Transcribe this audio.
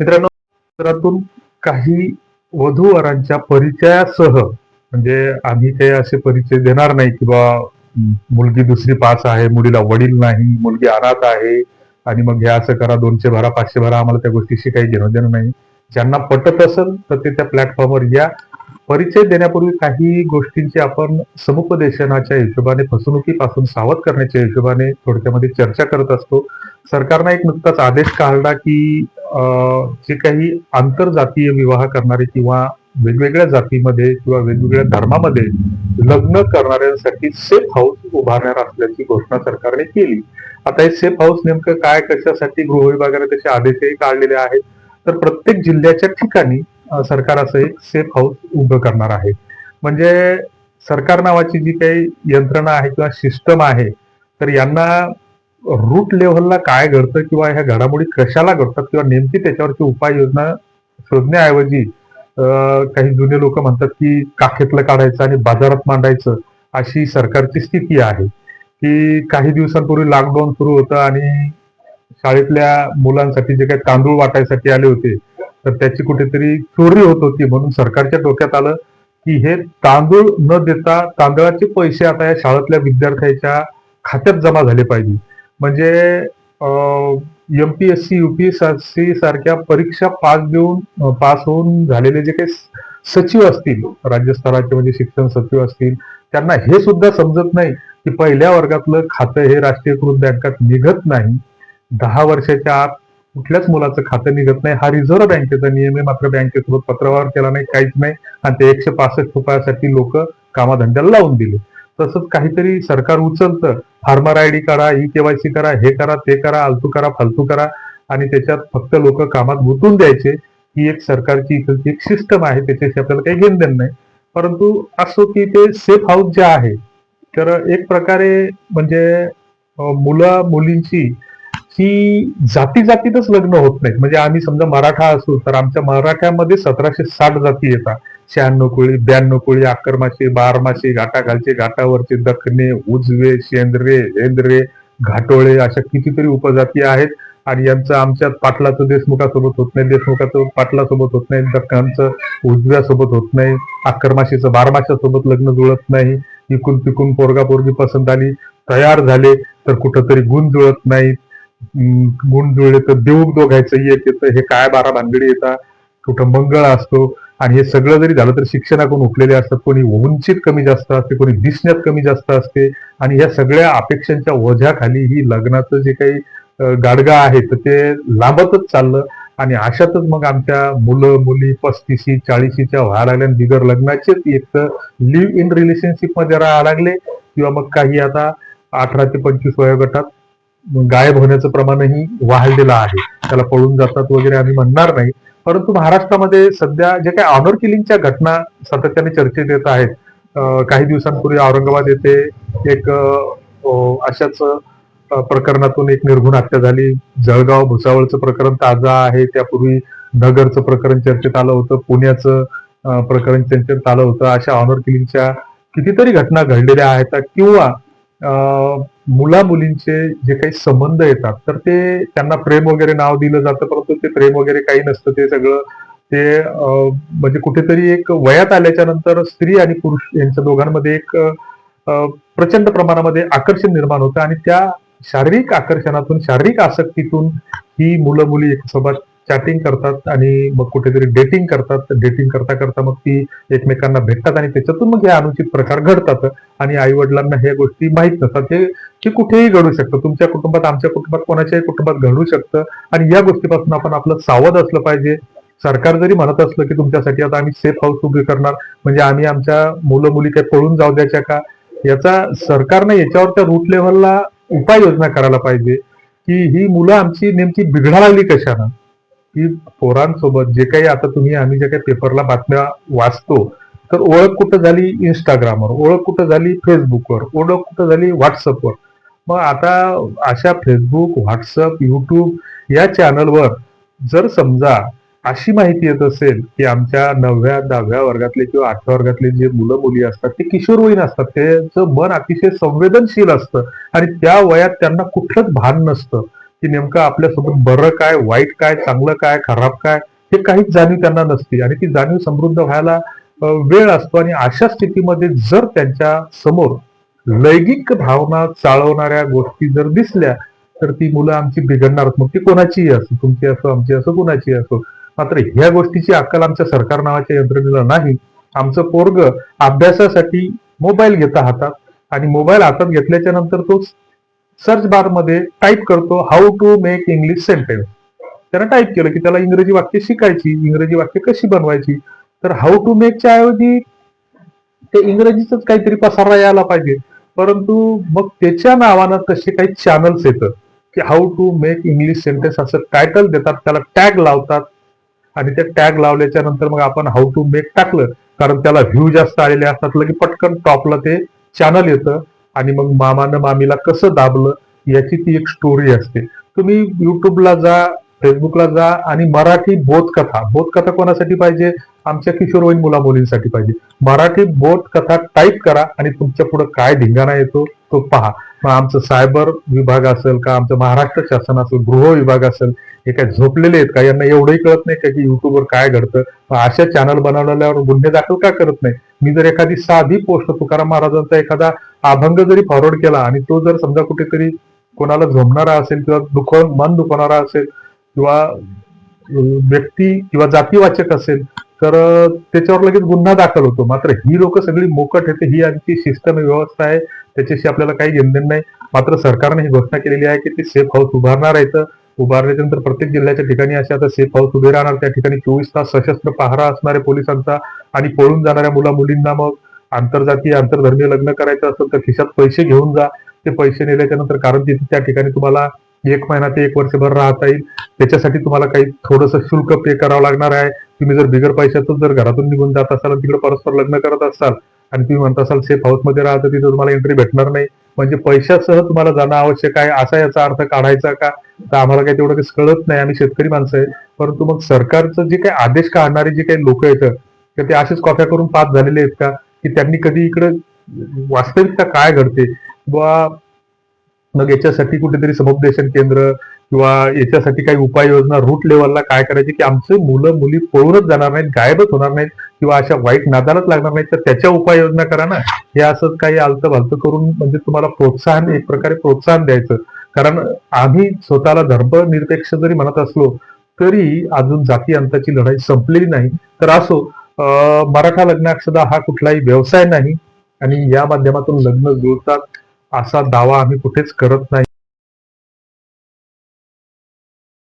मित्रांनो चित्रातून काही वधूवरांच्या परिचयासह म्हणजे आम्ही काही असे परिचय देणार नाही की बा मुलगी दुसरी पास आहे मुलीला वडील नाही मुलगी अनाथ आहे आणि मग हे असं करा दोनशे भरा पाचशे भरा आम्हाला त्या गोष्टीशी काही घेणं देणं नाही. ज्यांना पटत असेल तर ते त्या प्लॅटफॉर्मवर या. परिचय देण्यापूर्वी काही गोष्टींची आपण समुपदेशनाच्या हिशोबाने फसवणुकीपासून सावध करण्याच्या हिशोबाने थोडक्यामध्ये चर्चा करत असतो. सरकारनं एक नुकताच आदेश काढला की जे काही आंतरजातीय विवाह करणारे किंवा वेगवेगळ्या जातीमध्ये किंवा वेगवेगळ्या धर्मामध्ये लग्न करणाऱ्यांसाठी सेफ हाऊस उभारणार असल्याची घोषणा सरकारने केली. आता हे सेफ हाऊस नेमकं काय कशासाठी गृह विभागाने त्याचे आदेशही काढलेले आहेत? तर प्रत्येक जिल्ह्याच्या ठिकाणी सरकार असं एक सेफ हाऊस उभं करणार आहे. म्हणजे सरकार नावाची जी काही यंत्रणा आहे किंवा सिस्टम आहे तर यांना रूट लेव्हलला काय घडतं किंवा ह्या घडामोडी कशाला घडतात किंवा नेमकी त्याच्यावरची उपाययोजना शोधण्याऐवजी काही जुने लोक म्हणतात की काखेतलं काढायचं आणि बाजारात मांडायचं अशी सरकारची स्थिती आहे. की काही दिवसांपूर्वी लॉकडाऊन सुरू होतं आणि शाळेतल्या मुलांसाठी जे काही तांदूळ वाटायसाठी आले होते तर त्याची कुठेतरी चोरी होत होती म्हणून सरकारच्या डोक्यात आलं की हे तांदूळ न देता तांदळाचे पैसे आता या शाळेतल्या विद्यार्थ्याच्या खात्यात जमा झाले पाहिजे. म्हणजे M P S C UPSC सारख्या परीक्षा पास देऊन पास होऊन झालेले जे काही सचिव असतील राज्यस्तराचे म्हणजे शिक्षण सचिव असतील त्यांना हे सुद्धा समजत नाही की पहिल्या वर्गातलं खातं हे राष्ट्रीयकृत बँकात निघत नाही. दहा वर्षाच्या आत कुठल्याच मुलाचं खातं निघत नाही. हा रिझर्व्ह बँकेचा नियम आहे. मात्र बँकेसोबत पत्रव्यवहार केला नाही काहीच नाही. आणि ते एकशे पासष्ट रुपयासाठी लोक कामाधंद्याला लावून दिले. तसंच काहीतरी सरकार उचलतं. फार्मर आय डी करा ई केवायसी करा हे करा ते करा आलतू करा फालतू करा. आणि त्याच्यात फक्त लोक कामात गुंतून द्यायचे. ही एक सरकारची इकडची एक सिस्टम आहे. त्याच्याशी आपल्याला काही घेण देणं नाही. परंतु असो की ते सेफ हाऊस जे आहे तर एक प्रकारे म्हणजे मुलं मुलींची ही जाती जातीतच लग्न होत नाहीत. म्हणजे आम्ही समजा मराठा असू तर आमच्या मराठ्यामध्ये सतराशे साठ जाती येतात. शहाण्णव कोळी ब्याण्णव कोळी अकरमाशी बारमाशी घाटाखालचे घाटावरचे दखणे उजवे शेंद्रे हेंद्रे घाटोळे अशा कितीतरी उपजाती आहेत. आणि यांचं आमच्यात पाटलाचं देशमुखासोबत होत नाही देशमुखाचं पाटलासोबत होत नाही दख्खांचं उजव्यासोबत होत नाही अकरमाशीचं बारमाशासोबत लग्न जुळत नाही. इकून पिकून पोरगा पोरगी पसंत आली तयार झाले तर कुठंतरी गुण जुळत नाहीत. गुण जुळले तर देऊक दोघायचं एक येतं. हे काय बारा भानगडी येतात? कुठं मंगळ असतो? आणि हे सगळं जरी झालं तर शिक्षणाकडून उठलेले असतात कोणी उंचीत कमी जास्त असते कोणी दिसण्यात कमी जास्त असते. आणि या सगळ्या अपेक्षांच्या ओझ्याखाली ही लग्नाचं जे काही गाडगा आहे तर ते लांबतच चाललं. आणि अशातच मग आमच्या मुलं मुली पस्तीशी चाळीशीच्या व्हायला लागल्या आणि बिगर लग्नाचेच एक तर लिव्ह इन रिलेशनशिपमध्ये राहायला लागले. किंवा मग काही आता अठरा ते पंचवीस वयोगटात गायब होण्याचं प्रमाणही वाढलेलं आहे. त्याला पळून जातात वगैरे आम्ही म्हणणार नाही. परंतु महाराष्ट्रामध्ये सध्या जे काही ऑनर किलिंगच्या घटना सातत्याने चर्चेत येत आहेत काही दिवसांपूर्वी औरंगाबाद येथे एक अशाच प्रकरणातून एक निर्घुण हत्या झाली. जळगाव भुसावळचं प्रकरण ताजा आहे. त्यापूर्वी नगरचं प्रकरण चर्चेत आलं होतं. पुण्याचं प्रकरण चर्चेत आलं होतं. अशा ऑनर किलिंगच्या कितीतरी घटना घडलेल्या आहेत. किंवा मुला मुलींचे जे काही संबंध येतात तर ते त्यांना प्रेम वगैरे नाव दिलं जातं परंतु ते प्रेम वगैरे काही नसतं. ते सगळं ते अं, म्हणजे कुठेतरी एक वयात आल्याच्यानंतर स्त्री आणि पुरुष यांच्या दोघांमध्ये एक प्रचंड प्रमाणामध्ये आकर्षण निर्माण होतं. आणि त्या शारीरिक आकर्षणातून शारीरिक आसक्तीतून ही मुलं मुली एकसोबत चॅटिंग करतात आणि मग कुठेतरी डेटिंग करतात. डेटिंग करता करता मग ती एकमेकांना भेटतात आणि त्याच्यातून मग हे अनुचित प्रकार घडतात. आणि आई वडिलांना ह्या गोष्टी माहीत नसतात. ते की कुठेही घडू शकतं. तुमच्या कुटुंबात आमच्या कुटुंबात कोणाच्याही कुटुंबात घडू शकतं. आणि या गोष्टीपासून आपण आपलं सावध असलं पाहिजे. सरकार जरी म्हणत असलं की तुमच्यासाठी आता आम्ही सेफ हाऊस उभे करणार. म्हणजे आम्ही आमच्या मुलं मुली काही पळून जाऊ द्यायच्या का? याचा सरकारने याच्यावर त्या रूट लेव्हलला उपाययोजना करायला पाहिजे. की ही मुलं आमची नेमकी बिघडा लागली कशानं? की पोरांसोबत जे काही आता तुम्ही आम्ही जे काही पेपरला बातम्या वाचतो तर ओळख कुठं झाली इंस्टाग्रामवर ओळख कुठं झाली फेसबुकवर ओळख कुठं झाली व्हॉट्सअपवर मग आता अशा फेसबुक व्हॉट्सअप युट्यूब या चॅनलवर जर समजा अशी माहिती येत असेल की आमच्या नवव्या दहाव्या वर्गातले किंवा आठव्या वर्गातले जे मुलं मुली असतात ते किशोरवयीन असतात त्यांचं मन अतिशय संवेदनशील असतं आणि त्या वयात त्यांना कुठलंच भान नसतं. की नेमकं आपल्यासोबत बरं काय वाईट काय चांगलं काय खराब काय हे काहीच जाणीव त्यांना नसते. आणि ती जाणीव समृद्ध व्हायला वेळ असतो आणि अशा स्थितीमध्ये जर त्यांच्यासमोर लैंगिक भावना चालवणाऱ्या गोष्टी जर दिसल्या तर ती मुलं आमची बिघडणारच. मग ती कोणाचीही असो तुमची असो आमची असो कोणाची असो. मात्र ह्या गोष्टीची अक्कल आमच्या सरकार नावाच्या यंत्रणेला नाही. आमचं पोरग अभ्यासासाठी मोबाईल घेता हातात आणि मोबाईल हातात घेतल्याच्या नंतर तो सर्च बारमध्ये टाईप करतो how to make English sentence त्यानं टाईप केलं की त्याला इंग्रजी वाक्य शिकायची इंग्रजी वाक्य कशी बनवायची? तर हाऊ टू मेकच्या ऐवजी ते इंग्रजीच काहीतरी पसारा यायला पाहिजे. परंतु मग त्याच्या नावानं तसे काही चॅनल्स येतं की how to make English sentence असं टायटल देतात त्याला टॅग लावतात. आणि ते टॅग लावल्याच्या नंतर मग आपण हाऊ टू मेक टाकलं. कारण त्याला व्ह्यू जास्त आलेले असतात लगे पटकन टॉपला ते चॅनल येतं. आणि मग मामानं मामीला कसं दाबलं याची ती एक स्टोरी असते. तुम्ही युट्यूबला जा फेसबुकला जा आणि मराठी बोधकथा बोधकथा कोणासाठी पाहिजे? आमच्या किशोरवयीन मुला मुलींसाठी पाहिजे. मराठी बोधकथा टाईप करा आणि तुमच्यापुढे काय धिंगाणा येतो तो पहा. मग आमचं सायबर विभाग असेल का आमचं महाराष्ट्र शासन असेल गृह विभाग असेल हे काय झोपलेले आहेत का? यांना एवढंही कळत नाही का की युट्यूबवर काय घडतं? मग अशा चॅनल बनवल्यावर गुन्हे दाखल का करत नाही मी जर एखादी साधी पोस्ट तुकाराम महाराजांचा एखादा अभंग जरी फॉरवर्ड केला आणि तो जर समजा कुठेतरी कोणाला झोमणारा असेल किंवा दुख मन दुखवणारा असेल किंवा व्यक्ती किंवा जातीवाचक असेल तर त्याच्यावर लगेच गुन्हा दाखल होतो. मात्र ही लोक सगळी मोकट येते ही आमची शिस्तम व्यवस्था आहे. त्याच्याशी आपल्याला काही घेणदेण नाही. मात्र सरकारने ही घोषणा केलेली आहे की ते सेफ हाऊस उभारणार आहेत. उभारल्याच्यानंतर प्रत्येक जिल्ह्याच्या ठिकाणी असे आता सेफ हाऊस उभे राहणार. त्या ठिकाणी चोवीस तास सशस्त्र पहारा असणाऱ्या पोलिसांचा आणि पळून जाणाऱ्या मुला मुलींना मग आंतरजातीय आंतरधर्मीय लग्न करायचं असेल तर खिशात पैसे घेऊन जा. ते पैसे नेल्याच्या नंतर कारण तिथे त्या ठिकाणी तुम्हाला एक महिना ते एक वर्षभर राहता येईल. त्याच्यासाठी तुम्हाला काही थोडंसं शुल्क पे करावं लागणार आहे. तुम्ही जर बिगर पैशातून जर घरातून निघून जात असाल आणि तिकडे परस्पर लग्न करत असाल आणि तुम्ही म्हणत असाल सेफ हाऊसमध्ये तिथे तुम्हाला एंट्री भेटणार नाही. म्हणजे पैशासह तुम्हाला जाणं आवश्यक आहे. असा याचा अर्थ काढायचा का? तर आम्हाला काही तेवढं काही कळत नाही. आम्ही शेतकरी माणसं आहे. परंतु मग सरकारचं जे काही आदेश काढणारे जे काही लोक आहेत तर ते असेच कॉप्या करून पास झालेले आहेत का? की त्यांनी कधी इकडे वास्तविकता काय घडते? किंवा मग याच्यासाठी कुठेतरी समुपदेशन केंद्र किंवा याच्यासाठी काही उपाययोजना रूट लेवलला काय करायची? की आमचे मुलं मुली पळूनच जाणार नाहीत गायबच होणार नाहीत किंवा अशा वाईट नादालाच लागणार नाहीत. तर त्याच्या उपाययोजना करा ना. हे असंच काही आलतं भालतं करून म्हणजे तुम्हाला प्रोत्साहन एक प्रकारे प्रोत्साहन द्यायचं. कारण आम्ही स्वतःला धर्मनिरपेक्ष जरी म्हणत असलो तरी अजून जाती अंताची लढाई संपलेली नाही. तर असो मराठा लग्नाक्षदा हा कुठलाही व्यवसाय नाही आणि या माध्यमातून लग्न जुळतात असा दावा आम्ही कुठेच करत नाही.